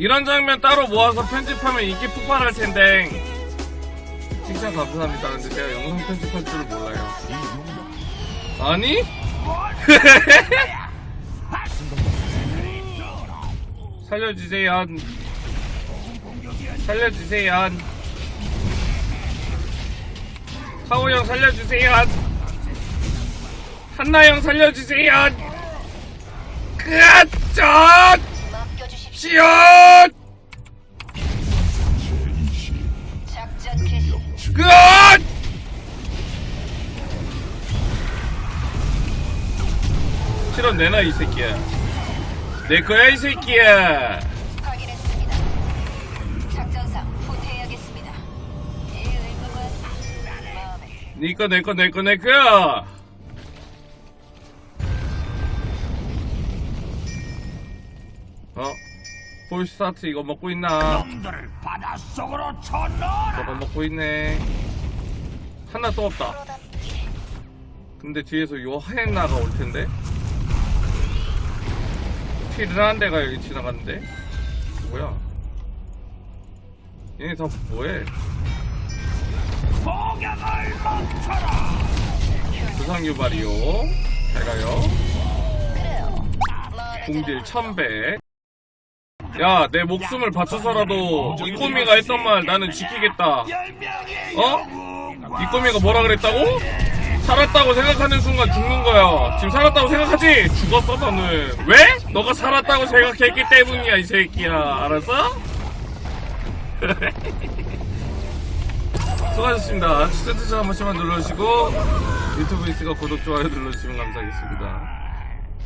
이런 장면 따로 모아서 편집하면 인기 폭발할 텐데. 칭찬 감사합니다. 근데 제가 영상 편집할 줄을 몰라요. 아니? 살려주세요. 살려주세요. 사오 형 살려주세요. 한나 형 살려주세요. 그앗 맡겨주십시오. 그앗 실험 내놔 이 새끼야. 내 거야 이 새끼야. 확인했습니다. 작전상 후퇴해야겠습니다. 이 의무는 마음에 니꺼 내꺼 내꺼 내꺼 어? 폴스타트 이거 먹고 있나? 놈들을 바닷속으로 쳐넣어라! 저거 먹고 있네. 하나 또 없다. 근데 뒤에서 요 하얀 나가 올 텐데? 필요한 데가 여기 지나갔는데? 뭐야? 얘네 다 뭐해? 폭격을 멈춰라! 부상 유발이요. 잘 가요. 그래요. 궁딜 1100 야, 내 목숨을 바쳐서라도 이 꼬미가 했던 말 나는 지키겠다. 어? 이 꼬미가 뭐라 그랬다고? 살았다고 생각하는 순간 죽는 거야. 지금 살았다고 생각하지? 죽었어, 너는. 왜? 너가 살았다고 생각했기 때문이야, 이 새끼야. 알았어? 수고하셨습니다. 추천 투자 한 번씩만 눌러주시고, 유튜브 있으니까 구독, 좋아요 눌러주시면 감사하겠습니다.